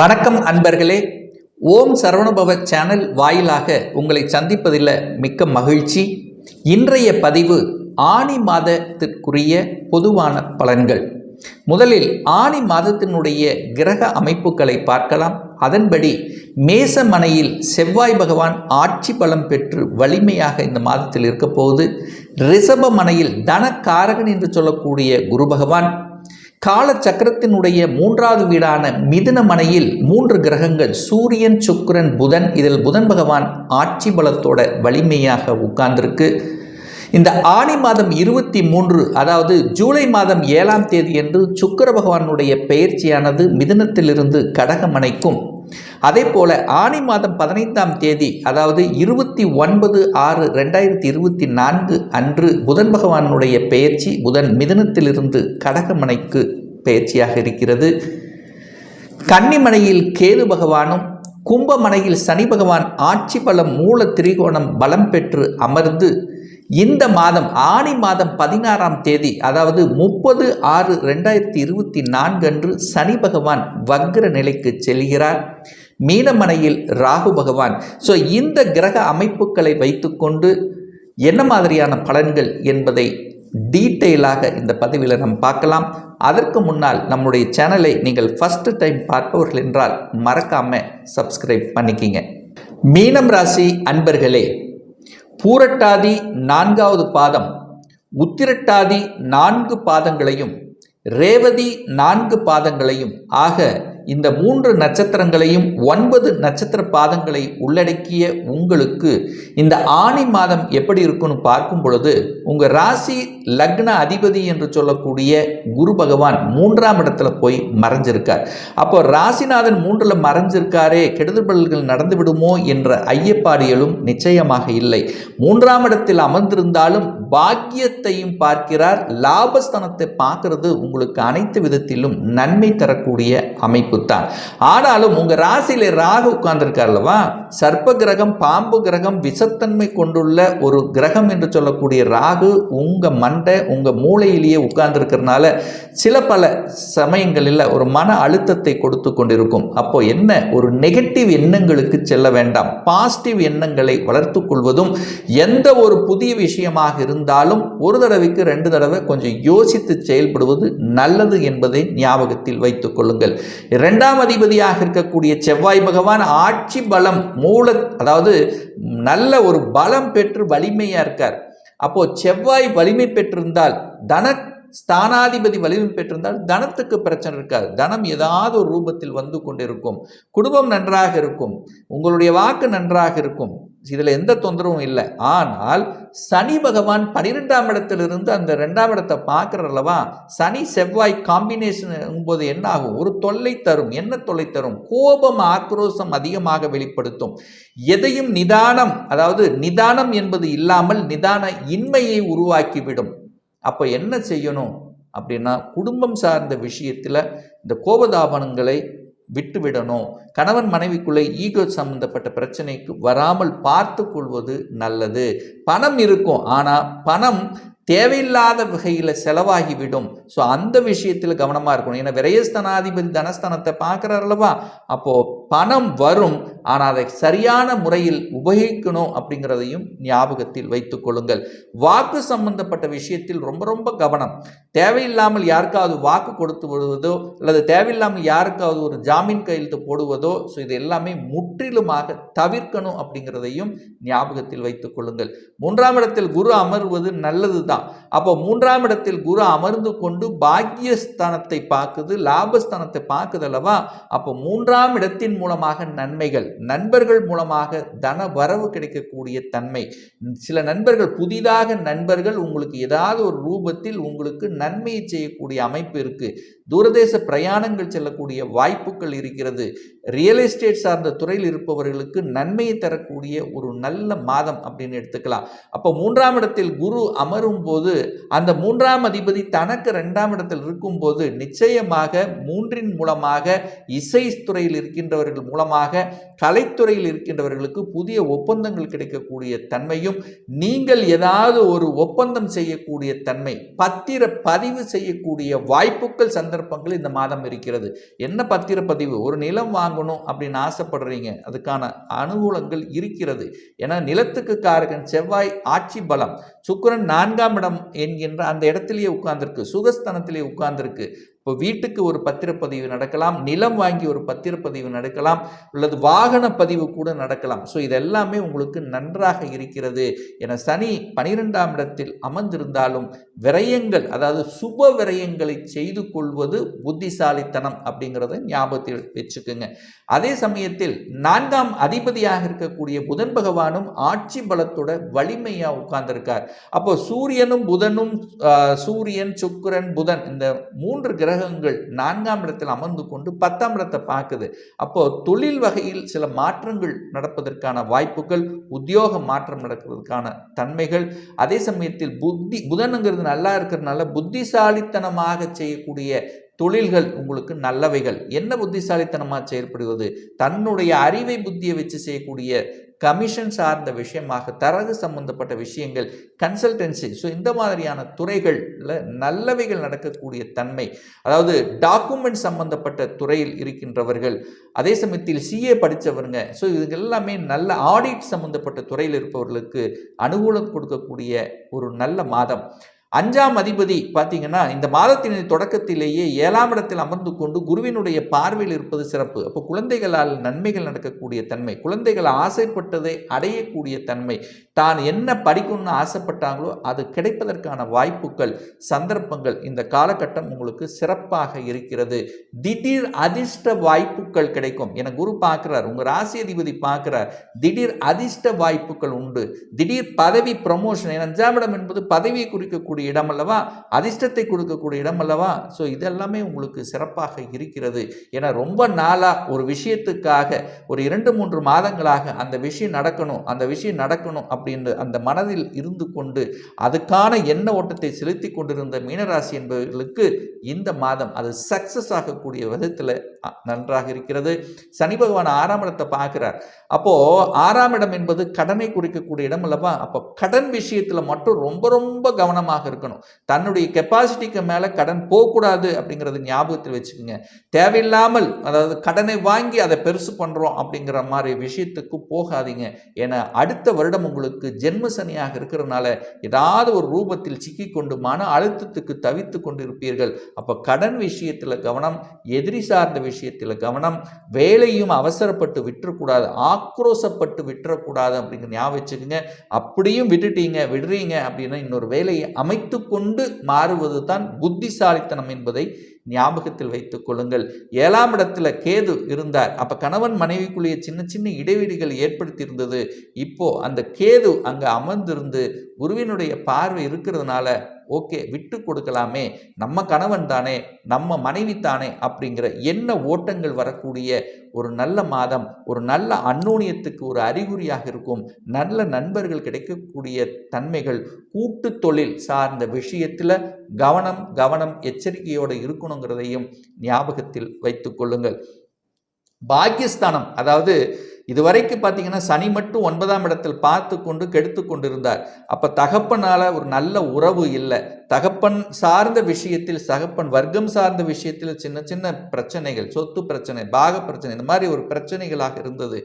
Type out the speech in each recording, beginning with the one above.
வணக்கம் அன்பர்களே. ஓம் சரவணபவ சேனல் வாயிலாக உங்களை சந்திப்பதில் மிக்க மகிழ்ச்சி. இன்றைய பதிவு ஆனி மாதத்திற்குரிய பொதுவான பலன்கள். முதலில் ஆனி மாதத்தினுடைய கிரக அமைப்புகளை பார்க்கலாம். அதன்படி மேசமனையில் செவ்வாய் பகவான் ஆட்சி பலம் பெற்று வலிமையாக இந்த மாதத்தில் இருக்க போகுது. ரிஷப மனையில் தனக்காரகன் என்று சொல்லக்கூடிய குரு பகவான் கால சக்கரத்தினுடைய மூன்றாவது வீடான மிதுன மனையில் மூன்று கிரகங்கள் சூரியன் சுக்கிரன் புதன் இதில் புதன் பகவான் ஆட்சி பலத்தோட வலிமையாக உட்கார்ந்திருக்கு. இந்த ஆணி மாதம் இருபத்தி மூன்று அதாவது ஜூலை மாதம் ஏழாம் தேதி என்று சுக்கிர பகவானுடைய பெயர்ச்சியானது மிதுனத்திலிருந்து கடகமனைக்கும். அதே போல ஆணி மாதம் பதினைந்தாம் தேதி அதாவது இருபத்தி ஒன்பது ஆறு ரெண்டாயிரத்தி இருபத்தி நான்கு அன்று புதன் பகவானுடைய பெயர்ச்சி புதன் மிதுனத்திலிருந்து கடகமனைக்கு பெயர்ச்சியாக இருக்கிறது. கன்னிமனையில் கேது பகவானும் கும்பமனையில் சனி பகவான் ஆட்சி பலம் மூல திரிகோணம் பலம் பெற்று அமர்ந்து இந்த மாதம் ஆணி மாதம் பதினாறாம் தேதி அதாவது முப்பது ஆறு ரெண்டாயிரத்தி இருபத்தி நான்கு அன்று சனி பகவான் வக்ர நிலைக்கு செல்கிறார். மீனமனையில் ராகு பகவான். ஸோ இந்த கிரக அமைப்புகளை வைத்துக்கொண்டு என்ன மாதிரியான பலன்கள் என்பதை டீட்டெயிலாக இந்த பதிவில் நாம் பார்க்கலாம். அதற்கு முன்னால் நம்முடைய சேனலை நீங்கள் ஃபஸ்ட்டு டைம் பார்ப்பவர்கள் என்றால் மறக்காமல் சப்ஸ்கிரைப் பண்ணிக்கிங்க. மீனம் ராசி அன்பர்களே பூரட்டாதி நான்காவது பாதம் உத்திரட்டாதி நான்கு பாதங்களையும் ரேவதி நான்கு பாதங்களையும். ஆக இந்த மூன்று நட்சத்திரங்களையும் ஒன்பது நட்சத்திர பாதங்களை உள்ளடக்கிய உங்களுக்கு இந்த ஆணி மாதம் எப்படி இருக்குன்னு பார்க்கும் பொழுது உங்கள் ராசி லக்ன அதிபதி என்று சொல்லக்கூடிய குரு பகவான் மூன்றாம் இடத்துல போய் மறைஞ்சிருக்கார். அப்போ ராசிநாதன் மூன்றில் மறைஞ்சிருக்காரே கெடுதல்கள் நடந்து விடுமோ என்ற ஐயப்பாடியலும் நிச்சயமாக இல்லை. மூன்றாம் இடத்தில் அமர்ந்திருந்தாலும் பாக்கியத்தையும் பார்க்கிறார். லாபஸ்தானத்தை பார்க்கறது உங்களுக்கு அனைத்து விதத்திலும் நன்மை தரக்கூடிய அமைப்பு. குத்தான் ஆனாலும் உங்க ராசியில ராகு உட்கார்ந்துருக்கார்லவா சர்ப்ப கிரகம் பாம்பு கிரகம் விஷத்தன்மை கொண்டுள்ள ஒரு கிரகம் என்று சொல்லக்கூடிய ராகு உங்க மண்டை உங்க மூளையிலேயே உட்கார்ந்துருக்கிறதுனால சில பல சமயங்களில் ஒரு மன அழுத்தத்தை கொடுத்து கொண்டிருக்கும். அப்போ என்ன? ஒரு நெகட்டிவ் எண்ணங்களுக்கு செல்ல வேண்டாம். பாசிட்டிவ் எண்ணங்களை வளர்த்து கொள்வதும் எந்த ஒரு புதிய விஷயமாக இருந்தாலும் ஒரு தடவைக்கு ரெண்டு தடவை கொஞ்சம் யோசித்து செயல்படுவது நல்லது என்பதை ஞாபகத்தில் வைத்துக் கொள்ளுங்கள். இரண்டாம் அதிபதியாக இருக்கக்கூடிய செவ்வாய் பகவான் ஆட்சி பலம் மூல அதாவது நல்ல ஒரு பலம் பெற்று வலிமையா இருக்கார். அப்போ செவ்வாய் வலிமை பெற்றிருந்தால் தன ஸ்தானாதிபதி வலிமை பெற்றிருந்தால் தனத்துக்கு பிரச்சனை இருக்காது. தனம் ஏதாவது ஒரு ரூபத்தில் வந்து கொண்டிருக்கும். குடும்பம் நன்றாக இருக்கும். உங்களுடைய வாக்கு நன்றாக இருக்கும். இதில் எந்த தொந்தரவும் இல்லை. ஆனால் சனி பகவான் பனிரெண்டாம் இடத்திலிருந்து அந்த ரெண்டாம் இடத்தை பார்க்குறல்லவா சனி செவ்வாய் காம்பினேஷன் போது என்ன ஆகும்? ஒரு தொல்லை தரும். என்ன தொல்லை தரும்? கோபம் ஆக்ரோஷம் அதிகமாக வெளிப்படுத்தும். எதையும் நிதானம் அதாவது நிதானம் என்பது இல்லாமல் நிதான இன்மையை உருவாக்கிவிடும். அப்போ என்ன செய்யணும்? அப்படின்னா குடும்பம் சார்ந்த விஷயத்தில் இந்த கோபதாபனங்களை விட்டுவிடணும். கணவன் மனைவிக்குள்ளே ஈகோ சம்பந்தப்பட்ட பிரச்சனைக்கு வராமல் பார்த்து கொள்வது நல்லது. பணம் இருக்கும். ஆனால் பணம் தேவையில்லாத வகையில் செலவாகிவிடும். ஸோ அந்த விஷயத்தில் கவனமாக இருக்கணும். ஏன்னா விரயஸ்தனாதிபதி தனஸ்தானத்தை பார்க்குறாரு அல்லவா? அப்போது பணம் வரும் ஆனால் அதை சரியான முறையில் உபயோகிக்கணும் அப்படிங்கிறதையும் ஞாபகத்தில் வைத்துக் கொள்ளுங்கள். வாக்கு சம்பந்தப்பட்ட விஷயத்தில் ரொம்ப ரொம்ப கவனம். தேவையில்லாமல் யாருக்காவது வாக்கு கொடுத்து விடுவதோ அல்லது தேவையில்லாமல் யாருக்காவது ஒரு ஜாமீன் கையெழுத்து போடுவதோ ஸோ இது எல்லாமே முற்றிலுமாக தவிர்க்கணும் அப்படிங்கிறதையும் ஞாபகத்தில் வைத்துக் கொள்ளுங்கள். மூன்றாம் இடத்தில் குரு அமர்வது நல்லது தான் அப்போ மூன்றாம் இடத்தில் குரு அமர்ந்து கொண்டு பாக்கியஸ்தானத்தை பார்க்குது லாபஸ்தானத்தை பார்க்குது அல்லவா? அப்போ மூன்றாம் இடத்தின் மூலமாக நன்மைகள் நண்பர்கள் மூலமாக தன வரவு கிடைக்கக்கூடிய தன்மை. சில நண்பர்கள் புதிதாக நண்பர்கள் உங்களுக்கு ஏதாவது ஒரு ரூபத்தில் உங்களுக்கு நன்மையை செய்யக்கூடிய அமைப்பு இருக்குது தூரதேச பிரயாணங்கள் செல்லக்கூடிய வாய்ப்புகள் இருக்கிறது. ரியல் எஸ்டேட் சார்ந்த துறையில் இருப்பவர்களுக்கு நன்மையை தரக்கூடிய ஒரு நல்ல மாதம் அப்படின்னு எடுத்துக்கலாம். அப்போ மூன்றாம் இடத்தில் குரு அமரும் போது அந்த மூன்றாம் அதிபதி தனக்கு ரெண்டாம் இடத்தில் இருக்கும்போது நிச்சயமாக மூன்றின் மூலமாக இசை துறையில் இருக்கின்றவர்கள் மூலமாக கலைத்துறையில் இருக்கின்றவர்களுக்கு புதிய ஒப்பந்தங்கள் கிடைக்கக்கூடிய தன்மையும் நீங்கள் ஏதாவது ஒரு ஒப்பந்தம் செய்யக்கூடிய தன்மை பத்திர பதிவு செய்யக்கூடிய வாய்ப்புகள் சந்தர்ப்பங்கள் இந்த மாதம் இருக்கிறது. என்ன பத்திர பதிவு? ஒரு நிலம் வாங்கணும் அப்படின்னு ஆசைப்படுறீங்க. அதுக்கான அனுகூலங்கள் இருக்கிறது. ஏன்னா நிலத்துக்கு காரகன் செவ்வாய் ஆட்சி பலம். சுக்கிரன் நான்காம் இடம் என்கின்ற அந்த இடத்திலேயே உட்கார்ந்திருக்கு. சுகஸ்தானத்திலே உட்கார்ந்திருக்கு. இப்போ வீட்டுக்கு ஒரு பத்திரப்பதிவு நடக்கலாம் நிலம் வாங்கி ஒரு பத்திரப்பதிவு நடக்கலாம் அல்லது வாகன பதிவு கூட நடக்கலாம். ஸோ இதெல்லாமே உங்களுக்கு நன்றாக இருக்கிறது என சனி பனிரெண்டாம் இடத்தில் அமர்ந்திருந்தாலும் விரயங்கள் அதாவது சுப விரயங்களை செய்து கொள்வது புத்திசாலித்தனம் அப்படிங்கிறத ஞாபகத்தில் வச்சுக்கோங்க. அதே சமயத்தில் நான்காம் அதிபதியாக இருக்கக்கூடிய புதன் பகவானும் ஆட்சி பலத்தோட வலிமையாக உட்கார்ந்திருக்கார். அப்போ சூரியனும் புதனும் சூரியன் சுக்கிரன் புதன் இந்த மூன்று கிரகங்கள் நான்காம் இடத்தில் அமர்ந்து கொண்டு பத்தாம் இடத்தை பார்க்குது. அப்போ தொழில் வகையில் சில மாற்றங்கள் நடப்பதற்கான வாய்ப்புகள் உத்தியோக மாற்றம் நடக்கிறதுக்கான தன்மைகள் அதே சமயத்தில் புத்தி புதனுங்கிறது நல்லா இருக்கிறதுனால புத்திசாலித்தனமாக செய்யக்கூடிய தொழில்கள் உங்களுக்கு நல்லவைகள். என்ன புத்திசாலித்தனமாக செயற்படுவது தன்னுடைய அறிவை புத்தியை வச்சு செய்யக்கூடிய கமிஷன் சார்ந்த விஷயமாக தரகு சம்பந்தப்பட்ட விஷயங்கள் கன்சல்டன்சி ஸோ இந்த மாதிரியான துறைகளில் நல்லவைகள் நடக்கக்கூடிய தன்மை. அதாவது டாக்குமெண்ட் சம்பந்தப்பட்ட துறையில் இருக்கின்றவர்கள் அதே சமயத்தில் சிஏ படித்தவருங்க ஸோ இது எல்லாமே நல்ல ஆடிட் சம்பந்தப்பட்ட துறையில் இருப்பவர்களுக்கு அனுகூலம் கொடுக்கக்கூடிய ஒரு நல்ல மாதம். அஞ்சாம் அதிபதி பார்த்தீங்கன்னா இந்த மாதத்தின் தொடக்கத்திலேயே ஏழாம் இடத்தில் அமர்ந்து கொண்டு குருவினுடைய பார்வையில் இருப்பது சிறப்பு. அப்போ குழந்தைகளால் நன்மைகள் நடக்கக்கூடிய தன்மை குழந்தைகள் ஆசைப்பட்டதை அடையக்கூடிய தன்மை தான் என்ன படிக்கணும்னு ஆசைப்பட்டாங்களோ அது கிடைப்பதற்கான வாய்ப்புகள் சந்தர்ப்பங்கள் இந்த காலகட்டம் உங்களுக்கு சிறப்பாக இருக்கிறது. திடீர் அதிர்ஷ்ட வாய்ப்புகள் கிடைக்கும். என குரு பார்க்கிறார் உங்கள் ராசி அதிபதி பார்க்கிறார் திடீர் அதிர்ஷ்ட வாய்ப்புகள் உண்டு. திடீர் பதவி ப்ரமோஷன் ஏன்னா அஞ்சாம் இடம் என்பது பதவியை குறிக்கக்கூடிய இடம் அல்லவா? அதிர்ஷ்டத்தை கொடுக்கக்கூடிய இடம் அல்லவா? ஸோ இதெல்லாமே உங்களுக்கு சிறப்பாக இருக்கிறது. ஏன்னா ரொம்ப நாளாக ஒரு விஷயத்துக்காக ஒரு இரண்டு மூன்று மாதங்களாக அந்த விஷயம் நடக்கணும் அந்த விஷயம் நடக்கணும் அப்படி அப்படின்னு அந்த மனதில் இருந்து கொண்டு அதுக்கான எண்ண ஓட்டத்தை செலுத்தி கொண்டிருந்த மீனராசி என்பவர்களுக்கு இந்த மாதம் அது சக்சஸ் ஆகக்கூடிய விதத்தில் நன்றாக இருக்கிறது. சனி பகவான் ஆறாம் இடத்தை பார்க்கிறார். அப்போ ஆறாம் இடம் என்பது கடனை குறிக்கக்கூடிய இடம் அல்லவா? அப்போ கடன் விஷயத்தில் மட்டும் ரொம்ப ரொம்ப கவனமாக இருக்கணும். தன்னுடைய கெப்பாசிட்டிக்கு மேலே கடன் போகக்கூடாது அப்படிங்கிறது ஞாபகத்தில் வச்சுக்கோங்க. தேவையில்லாமல் அதாவது கடனை வாங்கி அதை பெருசு பண்றோம் அப்படிங்கிற மாதிரி விஷயத்துக்கு போகாதீங்க. ஏன்னா அடுத்த வருடம் உங்களுக்கு ஜென்ம சனியாக இருக்கிறதுனால ஏதாவது ஒரு ரூபத்தில் சிக்கிக்கொண்டு மன அழுத்தத்துக்கு தவித்து கொண்டு இருப்பீர்கள் அப்போ கடன் விஷயத்தில் கவனம் எதிரி சார்ந்த விஷயத்தில் கவனம் வேலையும் அவசரப்பட்டு விட்டுறக்கூடாது ஆக்ரோசப்பட்டு விட்டுறக்கூடாது அப்படிங்கிற ஞாபகம் வச்சுக்கோங்க. அப்படியும் விட்டுட்டீங்க விடுறீங்க அப்படின்னா இன்னொரு வேலையை அமைத்து கொண்டு மாறுவது தான் புத்திசாலித்தனம் என்பதை ஞாபகத்தில் வைத்துக் கொள்ளுங்கள். ஏழாம் இடத்துல கேது இருந்தார். அப்ப கணவன் மனைவிக்குள்ளேயே சின்ன சின்ன இடைவெளிகள் ஏற்படுத்தியிருந்தது. இப்போ அந்த கேது அங்க அமர்ந்திருந்து குருவினுடைய பார்வை இருக்கிறதுனால ஓகே விட்டு கொடுக்கலாமே. நம்ம கணவன் தானே நம்ம மனைவி தானே அப்படிங்கிற என்ன ஓட்டங்கள் வரக்கூடிய ஒரு நல்ல மாதம் ஒரு நல்ல அன்னோனியத்துக்கு ஒரு அறிகுறியாக இருக்கும். நல்ல நண்பர்கள் கிடைக்கக்கூடிய தன்மைகள் கூட்டு தொழில் சார்ந்த விஷயத்தில் கவனம் கவனம் எச்சரிக்கையோடு இருக்கணுங்கிறதையும் ஞாபகத்தில் வைத்துக் கொள்ளுங்கள். பாக்கியஸ்தானம் அதாவது இதுவரைக்கும் பார்த்தீங்கன்னா சனி மட்டும் ஒன்பதாம் இடத்தில் பார்த்து கொண்டு கெடுத்து கொண்டு இருந்தார் அப்போ தகப்பனால் ஒரு நல்ல உறவு இல்லை. தகப்பன் சார்ந்த விஷயத்தில் தகப்பன் வர்க்கம் சார்ந்த விஷயத்தில் சின்ன சின்ன பிரச்சனைகள் சொத்து பிரச்சனை பாக பிரச்சனை இந்த மாதிரி ஒரு பிரச்சனைகளாக இருந்தது.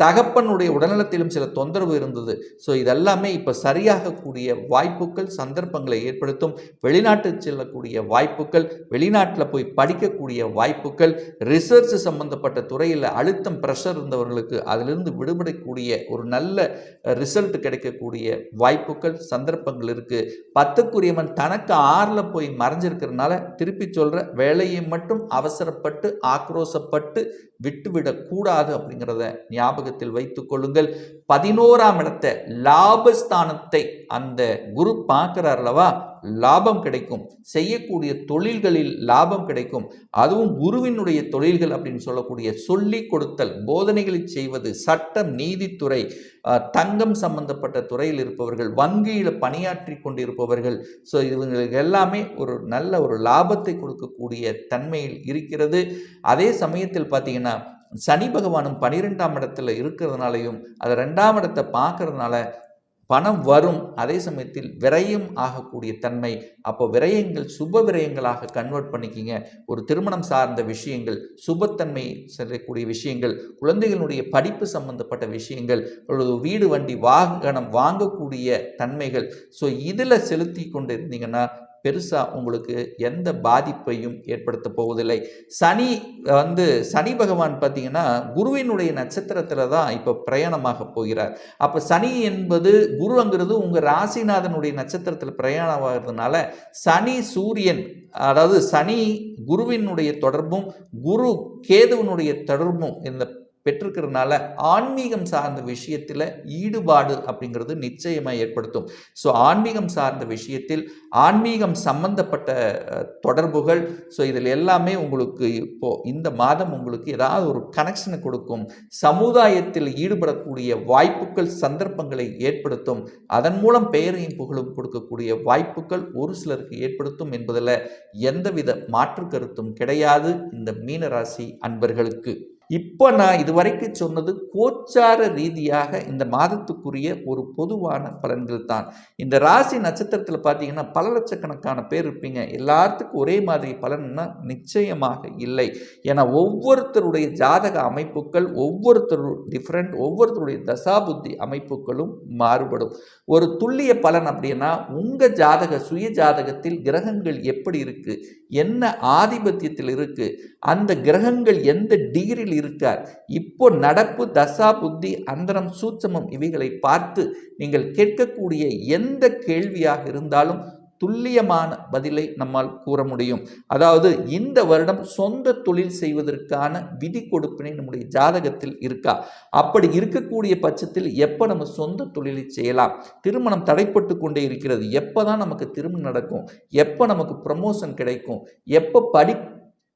தகப்பனுடைய உடல்நலத்திலும் சில தொந்தரவு இருந்தது. ஸோ இதெல்லாமே இப்போ சரியாகக்கூடிய வாய்ப்புகள் சந்தர்ப்பங்களை ஏற்படுத்தும். வெளிநாட்டு செல்லக்கூடிய வாய்ப்புகள் வெளிநாட்டில் போய் படிக்கக்கூடிய வாய்ப்புகள் ரிசர்ச் சம்பந்தப்பட்ட துறையில் அழுத்தம் ப்ரெஷர் இருந்தவர்களுக்கு அதிலிருந்து விடுபடக்கூடிய ஒரு நல்ல ரிசல்ட் கிடைக்கக்கூடிய வாய்ப்புகள் சந்தர்ப்பங்கள் இருக்குது பத்துக்குரியவன் தனக்கு ஆறில் போய் மறைஞ்சிருக்கிறதுனால திருப்பி சொல்கிற வேலையை மட்டும் அவசரப்பட்டு ஆக்ரோசப்பட்டு விட்டுவிடக்கூடாது அப்படிங்கிறத ஞாபகத்தில் வைத்து கொள்ளுங்கள். பதினோராம் இடத்தை லாபஸ்தானத்தை அந்த குரு பார்க்கிறார் அல்லவா? லாபம் கிடைக்கும். செய்யக்கூடிய தொழில்களில் லாபம் கிடைக்கும். அதுவும் குருவினுடைய தொழில்கள் அப்படின்னு சொல்லக்கூடிய சொல்லி கொடுத்தல் போதனைகளை செய்வது சட்டம் நீதித்துறை தங்கம் சம்பந்தப்பட்ட துறையில் இருப்பவர்கள் வங்கியில் பணியாற்றி கொண்டிருப்பவர்கள். ஸோ இவங்களுக்கு எல்லாமே ஒரு நல்ல ஒரு லாபத்தை கொடுக்கக்கூடிய தன்மையில் இருக்கிறது. அதே சமயத்தில் பார்த்தீங்கன்னா சனி பகவானும் பனிரெண்டாம் இடத்துல இருக்கிறதுனாலையும் அது ரெண்டாம் இடத்தை பார்க்கறதுனால பணம் வரும். அதே சமயத்தில் விரயம் ஆகக்கூடிய தன்மை. அப்போ விரயங்கள் சுப விரயங்களாக கன்வெர்ட் பண்ணிக்கிங்க. ஒரு திருமணம் சார்ந்த விஷயங்கள் சுபத்தன்மை செல்லக்கூடிய விஷயங்கள் குழந்தைகளுடைய படிப்பு சம்பந்தப்பட்ட விஷயங்கள் அல்லது வீடு வண்டி வாகனம் வாங்கக்கூடிய தன்மைகள். ஸோ இதில் செலுத்தி கொண்டு இருந்தீங்கன்னா பெருசாக உங்களுக்கு எந்த பாதிப்பையும் ஏற்படுத்த போவதில்லை. சனி வந்து சனி பகவான் பார்த்தீங்கன்னா குருவினுடைய நட்சத்திரத்தில் தான் இப்போ பிரயாணமாக போகிறார். அப்போ சனி என்பது குருங்கிறது உங்கள் ராசிநாதனுடைய நட்சத்திரத்தில் பிரயாணமாகிறதுனால சனி சூரியன் அதாவது சனி குருவினுடைய தொடர்பும் குரு கேதுவனுடைய தொடர்பும் இந்த பெற்றிருக்கிறதுனால ஆன்மீகம் சார்ந்த விஷயத்தில் ஈடுபாடு அப்படிங்கிறது நிச்சயமாக ஏற்படுத்தும். ஸோ ஆன்மீகம் சார்ந்த விஷயத்தில் ஆன்மீகம் சம்பந்தப்பட்ட தொடர்புகள் ஸோ இதில் எல்லாமே உங்களுக்கு இப்போ இந்த மாதம் உங்களுக்கு ஏதாவது ஒரு கனெக்ஷனை கொடுக்கும். சமுதாயத்தில் ஈடுபடக்கூடிய வாய்ப்புகள் சந்தர்ப்பங்களை ஏற்படுத்தும். அதன் மூலம் பெயரையும் புகழும் கொடுக்கக்கூடிய வாய்ப்புகள் ஒரு சிலருக்கு ஏற்படுத்தும் என்பதில் எந்தவித மாற்று கருத்தும் கிடையாது. இந்த மீனராசி அன்பர்களுக்கு. இப்போ நான் இதுவரைக்கும் சொன்னது கோச்சார ரீதியாக இந்த மாதத்துக்குரிய ஒரு பொதுவான பலன்கள் தான். இந்த ராசி நட்சத்திரத்தில் பார்த்தீங்கன்னா பல லட்சக்கணக்கான பேர் இருப்பீங்க. எல்லாத்துக்கும் ஒரே மாதிரி பலன்னா நிச்சயமாக இல்லை. ஏன்னா ஒவ்வொருத்தருடைய ஜாதக அமைப்புகள் ஒவ்வொருத்தரு டிஃப்ரெண்ட் ஒவ்வொருத்தருடைய தசாபுத்தி அமைப்புகளும் மாறுபடும். ஒரு துல்லிய பலன் அப்படின்னா உங்கள் ஜாதக சுய ஜாதகத்தில் கிரகங்கள் எப்படி இருக்குது என்ன ஆதிபத்தியத்தில் இருக்குது அந்த கிரகங்கள் எந்த டிகிரியில் இருக்கார். இப்போ நடப்பு தசா புத்தி அந்தரம் சூட்சமம் இவைகளை பார்த்து நீங்கள் கேட்கக்கூடிய எந்த கேள்வியாக இருந்தாலும் துல்லியமான பதிலை நம்மால் கூற முடியும். அதாவது இந்த வருடம் சொந்த தொழில் செய்வதற்கான விதி கொடுப்பினை நம்முடைய ஜாதகத்தில் இருக்கா? அப்படி இருக்கக்கூடிய பட்சத்தில் எப்போ நம்ம சொந்த தொழிலை செய்யலாம்? திருமணம் தடைப்பட்டு கொண்டே இருக்கிறது. எப்போ தான் நமக்கு திருமணம் நடக்கும்? எப்போ நமக்கு ப்ரமோஷன் கிடைக்கும்? எப்போ படி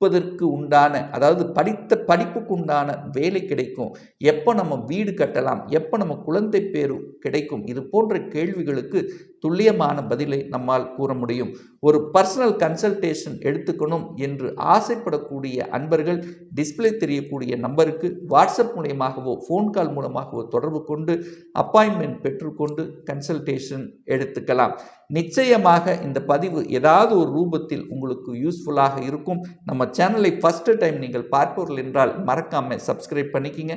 படிப்பதற்கு உண்டான அதாவது படித்த படிப்புக்கு உண்டான வேலை கிடைக்கும். எப்போ நம்ம வீடு கட்டலாம்? எப்போ நம்ம குழந்தை பேரு கிடைக்கும்? இது போன்ற கேள்விகளுக்கு துல்லியமான பதிலை நம்மால் கூற முடியும். ஒரு பர்சனல் கன்சல்டேஷன் எடுத்துக்கணும் என்று ஆசைப்படக்கூடிய அன்பர்கள் டிஸ்ப்ளே தெரியக்கூடிய நம்பருக்கு வாட்ஸ்அப் மூலியமாகவோ ஃபோன் கால் மூலமாகவோ தொடர்பு கொண்டு அப்பாயின்மெண்ட் பெற்றுக்கொண்டு கன்சல்டேஷன் எடுத்துக்கலாம். நிச்சயமாக இந்த பதிவு ஏதாவது ஒரு ரூபத்தில் உங்களுக்கு யூஸ்ஃபுல்லாக இருக்கும். நம்ம சேனலை ஃபஸ்ட்டு டைம் நீங்கள் பார்ப்பவர்கள் என்றால் மறக்காமல் சப்ஸ்கிரைப் பண்ணிக்கிங்க.